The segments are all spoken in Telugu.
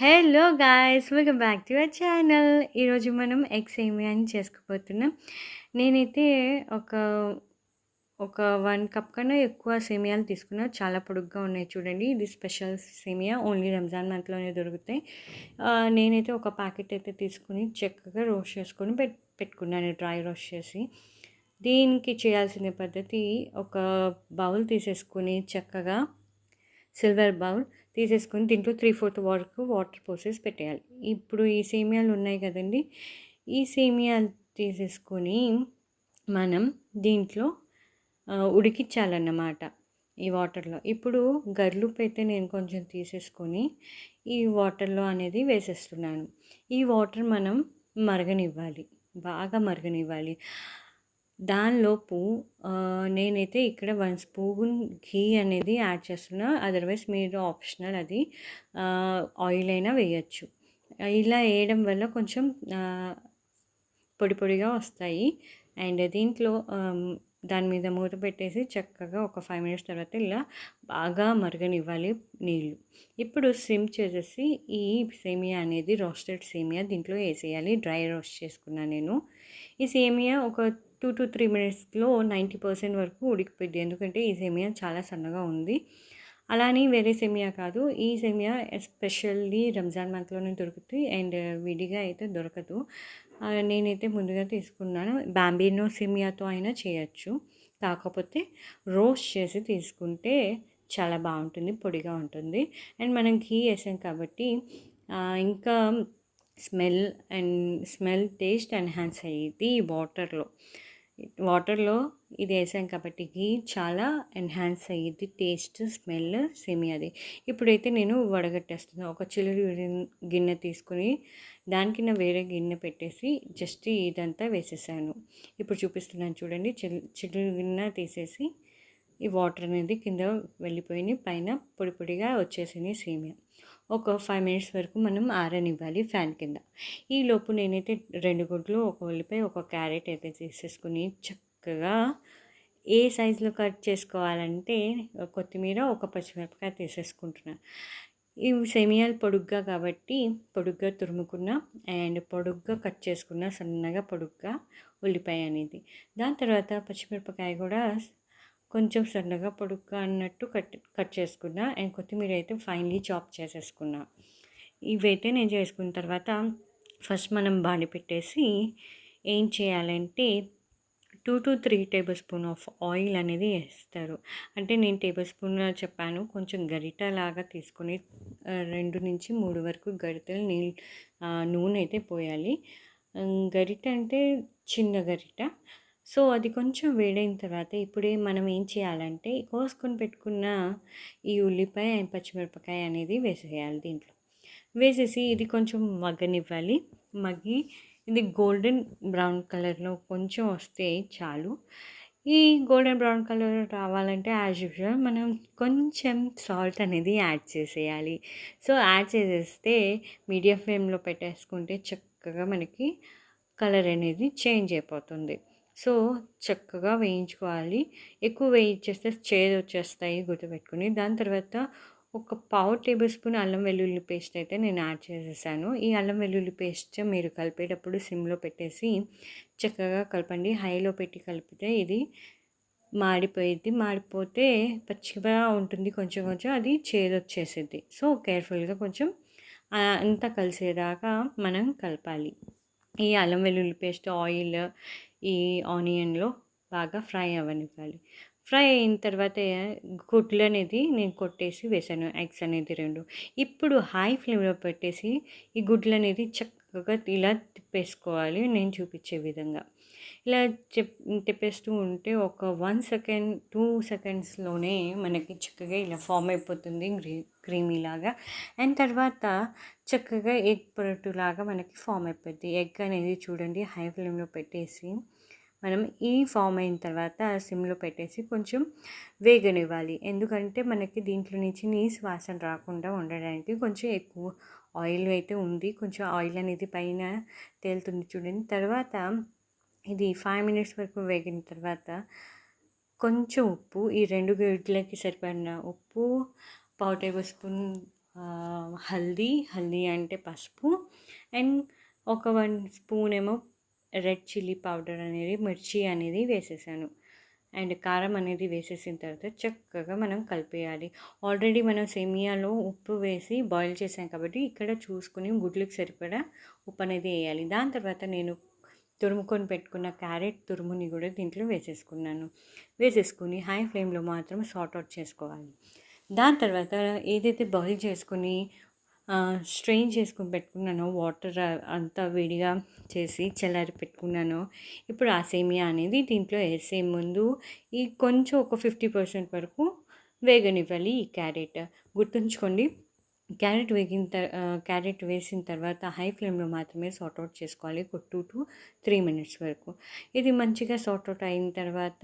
Hello guys welcome back to our channel ఈరోజు మనం ఎగ్ సేమియాని చేసుకోబోతున్నాం. నేనైతే ఒక ఒక వన్ కప్ కన్నా ఎక్కువ సేమియాలు తీసుకున్నా. చాలా పొడుగ్గా ఉన్నాయి చూడండి. ఇది స్పెషల్ సేమియా. ఓన్లీ రంజాన్ మంత్లోనే దొరుకుతాయి. నేనైతే ఒక ప్యాకెట్ అయితే తీసుకుని చక్కగా రోస్ట్ చేసుకొని పెట్ పెట్టుకున్నాను డ్రై రోస్ట్ చేసి. దీనికి చేయాల్సిన పద్ధతి ఒక బౌల్ తీసేసుకొని చక్కగా సిల్వర్ బౌల్ తీసేసుకొని దీంట్లో త్రీ ఫోర్త్ వరకు వాటర్ పోసేసి పెట్టేయాలి. ఇప్పుడు ఈ సేమియాలు ఉన్నాయి కదండి. ఈ సేమియాలు తీసేసుకొని మనం దీంట్లో ఉడికించాలన్నమాట ఈ వాటర్లో. ఇప్పుడు గర్లుపు అయితే నేను కొంచెం తీసేసుకొని ఈ వాటర్లో అనేది వేసేస్తున్నాను. ఈ వాటర్ మనం మరగనివ్వాలి. బాగా మరగనివ్వాలి. దానిలోపు నేనైతే ఇక్కడ వన్ స్పూన్ ఘీ అనేది యాడ్ చేస్తున్నా. అదర్వైజ్ మీరు ఆప్షనల్ అది ఆయిల్ అయినా వేయచ్చు. ఇలా వేయడం వల్ల కొంచెం పొడి పొడిగా వస్తాయి. అండ్ దీంట్లో దాని మీద మూత పెట్టేసి చక్కగా ఒక ఫైవ్ మినిట్స్ తర్వాత ఇలా బాగా మరగనివ్వాలి నీళ్ళు. ఇప్పుడు సిమ్ చేసేసి ఈ సేమియా అనేది రోస్టెడ్ సేమియా దీంట్లో వేసేయాలి. డ్రై రోస్ట్ చేసుకున్నాను నేను. ఈ సేమియా ఒక టూ టు త్రీ మినిట్స్లో నైంటీ పర్సెంట్ వరకు ఉడికిపోయింది ఎందుకంటే ఈ సేమియా చాలా సన్నగా ఉంది. అలానే వేరే సేమియా కాదు. ఈ సేమియా ఎస్పెషల్లీ రంజాన్ మంత్లోనే దొరుకుతుంది. అండ్ విడిగా అయితే దొరకదు. నేనైతే ముందుగా తీసుకున్నాను. బ్యాంబినో సేమియాతో అయినా చేయొచ్చు. కాకపోతే రోస్ట్ చేసి తీసుకుంటే చాలా బాగుంటుంది పొడిగా ఉంటుంది. అండ్ మనం ఘీ వేసాం కాబట్టి ఇంకా smell and smell taste enhance అయ్యేది ఈ వాటర్లో. వాటర్లో ఇది వేసాం కాబట్టి ఘీ చాలా ఎన్హాన్స్ అయ్యిద్ది టేస్ట్ స్మెల్ సేమియాది ఇప్పుడైతే నేను వడగట్టేస్తున్నాను ఒక చిల్లుడు గిన్నె తీసుకుని దానికి నా వేరే గిన్నె పెట్టేసి జస్ట్ ఇదంతా వేసేసాను. ఇప్పుడు చూపిస్తున్నాను చూడండి. చిల్ గిన్నె తీసేసి ఈ వాటర్ అనేది కింద వెళ్ళిపోయి పైన పొడి పొడిగా వచ్చేసింది సేమియా ఒక ఫైవ్ మినిట్స్ వరకు మనం ఆరనివ్వాలి ఫ్యాన్ కింద. ఈ లోపు నేనైతే రెండు గుడ్లు ఒక ఉల్లిపాయ ఒక క్యారెట్ అయితే తీసేసుకుని చక్కగా ఏ సైజులో కట్ చేసుకోవాలంటే కొత్తిమీర ఒక పచ్చిమిరపకాయ తీసేసుకుంటున్నాను ఈ సెమియాలు పొడుగ్గా కాబట్టి పొడుగ్గా తురుముకున్న అండ్ పొడుగ్గా కట్ చేసుకున్న సన్నగా పొడుగ్గా ఉల్లిపాయ అనేది. దాని తర్వాత పచ్చిమిరపకాయ కూడా కొంచెం సన్నగా పొడుగ్గా అన్నట్టు కట్ కట్ చేసుకున్నా అండ్ కొత్తిమీర అయితే ఫైన్లీ చాప్ చేసేసుకున్నా. ఇవైతే నేను చేసుకున్న తర్వాత ఫస్ట్ మనం బాండి పెట్టేసి ఏం చేయాలంటే two to three tablespoon of oil అనేది వేస్తారు. అంటే నేను టేబుల్ స్పూన్ చెప్పాను కొంచెం గరిట లాగా తీసుకొని రెండు నుంచి మూడు వరకు గరిటలు నీ నూనె అయితే పోయాలి. గరిట అంటే చిన్న గరిట. సో అది కొంచెం వేడైన తర్వాత ఇప్పుడే మనం ఏం చేయాలంటే కోసుకొని పెట్టుకున్న ఈ ఉల్లిపాయ పచ్చిమిరపకాయ అనేది వేసేయాలి దీంట్లో. వేసేసి ఇది కొంచెం మగ్గనివ్వాలి. మగ్గి ఇది గోల్డెన్ బ్రౌన్ కలర్లో కొంచెం వస్తే చాలు. ఈ గోల్డెన్ బ్రౌన్ కలర్ రావాలంటే యాజ్ యూజువల్ మనం కొంచెం సాల్ట్ అనేది యాడ్ చేసేయాలి. సో యాడ్ చేసేస్తే మీడియం ఫ్లేమ్లో పెట్టేసుకుంటే చక్కగా మనకి కలర్ అనేది చేంజ్ అయిపోతుంది. సో చక్కగా వేయించుకోవాలి. ఎక్కువ వేయించేస్తే చేదు వచ్చేస్తాయి గుర్తుపెట్టుకుని. దాని తర్వాత ఒక పావు టేబుల్ స్పూన్ అల్లం వెల్లుల్లి పేస్ట్ అయితే నేను యాడ్ చేసేసాను. ఈ అల్లం వెల్లుల్లి పేస్ట్ మీరు కలిపేటప్పుడు సిమ్లో పెట్టేసి చక్కగా కలపండి. హైలో పెట్టి కలిపితే ఇది మాడిపోయింది మాడిపోతే పచ్చిగా ఉంటుంది కొంచెం కొంచెం అది చేదు సో కేర్ఫుల్గా కొంచెం అంతా కలిసేదాకా మనం కలపాలి. ఈ అల్లం వెల్లుల్లి పేస్ట్ ఆయిల్ ఈ ఆనియన్లో బాగా ఫ్రై అవ్వనివ్వాలి. ఫ్రై అయిన తర్వాత గుడ్లు అనేది నేను కొట్టేసి వేసాను ఎగ్స్ అనేది రెండు. ఇప్పుడు హై ఫ్లేమ్లో పెట్టేసి ఈ గుడ్లు అనేది చక్కగా ఇలా తిప్పేసుకోవాలి నేను చూపించే విధంగా. ఇలా చెప్ తిప్పేస్తూ ఉంటే ఒక వన్ సెకండ్ టూ సెకండ్స్లోనే మనకి చక్కగా ఇలా ఫామ్ అయిపోతుంది గ్రీ క్రీమీలాగా. అండ్ తర్వాత చక్కగా ఎగ్ పొరటు లాగా మనకి ఫామ్ అయిపోద్ది. ఎగ్ అనేది చూడండి హై ఫ్లేమ్లో పెట్టేసి మనం ఈ ఫామ్ అయిన తర్వాత సిమ్లో పెట్టేసి కొంచెం వేగనివ్వాలి. ఎందుకంటే మనకి దీంట్లో నుంచి నీసు వాసన రాకుండా ఉండడానికి కొంచెం ఎక్కువ ఆయిల్ అయితే ఉంది. కొంచెం ఆయిల్ అనేది పైన తేలుతుంది చూడండి. తర్వాత ఇది ఫైవ్ మినిట్స్ వరకు వేగిన తర్వాత కొంచెం ఉప్పు ఈ రెండు గుడ్లకి సరిపడిన ఉప్పు పావు టేబుల్ స్పూన్ హల్దీ, హల్దీ అంటే పసుపు అండ్ ఒక వన్ స్పూన్ ఏమో రెడ్ చిల్లీ పౌడర్ అనేది మిర్చి అనేది వేసేసాను. అండ్ కారం అనేది వేసేసిన తర్వాత చక్కగా మనం కలిపేయాలి. ఆల్రెడీ మనం సేమియాలో ఉప్పు వేసి బాయిల్ చేసాం కాబట్టి ఇక్కడ చూసుకుని గుడ్లకు సరిపడా ఉప్పు అనేది వేయాలి దాని తర్వాత నేను తురుముకొని పెట్టుకున్న క్యారెట్ తురుముని కూడా దీంట్లో వేసేసుకున్నాను. వేసేసుకుని హై ఫ్లేమ్‌లో మాత్రం సార్ట్ అవుట్ చేసుకోవాలి. దాని తర్వాత ఏదైతే బాయిల్ చేసుకొని స్ట్రెయిన్ చేసుకొని పెట్టుకున్నానో వాటర్ అంతా వేడిగా చేసి చల్లారి పెట్టుకున్నానో, ఇప్పుడు ఆ సేమియా అనేది దీంట్లో వేసే ముందు ఈ కొంచెం ఒక 50% వరకు వేగనివ్వాలి ఈ క్యారెట్. గుర్తుంచుకోండి క్యారెట్ వేగిన తర్ క్యారెట్ వేసిన తర్వాత హై ఫ్లేమ్‌లో మాత్రమే సార్ట్ అవుట్ చేసుకోవాలి. ఒక 2-3 మినిట్స్ వరకు. ఇది మంచిగా సార్ట్ అవుట్ అయిన తర్వాత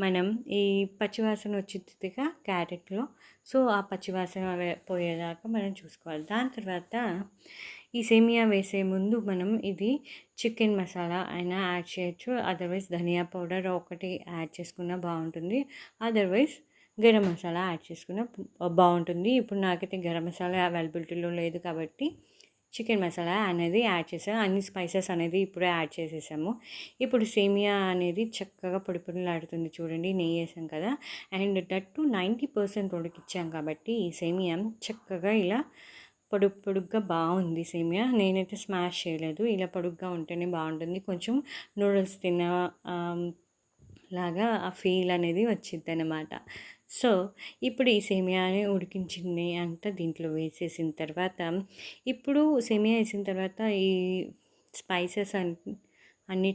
మనం ఈ పచ్చివాసన వచ్చిద్దిగా క్యారెట్‌లో. సో, ఆ పచ్చివాసన పోయేదాకా మనం చూసుకోవాలి. దాని తర్వాత ఈ సేమియా వేసే ముందు మనం ఇది చికెన్ మసాలా అయినా యాడ్ చేయొచ్చు. అదర్‌వైస్ ధనియా పౌడర్ ఒకటి యాడ్ చేసుకున్నా బాగుంటుంది అదర్‌వైస్ గరం మసాలా యాడ్ చేసుకున్నా బాగుంటుంది ఇప్పుడు నాకైతే గరం మసాలా అవైలబిలిటీలో లేదు కాబట్టి చికెన్ మసాలా అనేది యాడ్ చేసాము అన్ని స్పైసెస్ అనేది ఇప్పుడే యాడ్ చేసేసాము. ఇప్పుడు సేమియా అనేది చక్కగా పొడి పొడిలాడుతుంది చూడండి. నెయ్యేసాం కదా! అండ్ డట్టు నైంటీ పర్సెంట్ ఉడికిచ్చాం కాబట్టి ఈ సేమియా చక్కగా ఇలా పొడుగు పొడుగ్గా బాగుంది సేమియా. నేనైతే స్మాష్ చేయలేదు. ఇలా పొడుగ్గా ఉంటేనే బాగుంటుంది కొంచెం నూడిల్స్ తిన్న లాగా ఆ ఫీల్ అనేది వచ్చిద్దనమాట. సో, ఇప్పుడు ఈ సేమియాని ఉడికించింది అంతా దీంట్లో వేసేసిన తర్వాత ఇప్పుడు సేమియా వేసిన తర్వాత ఈ స్పైసెస్ అన్ అన్ని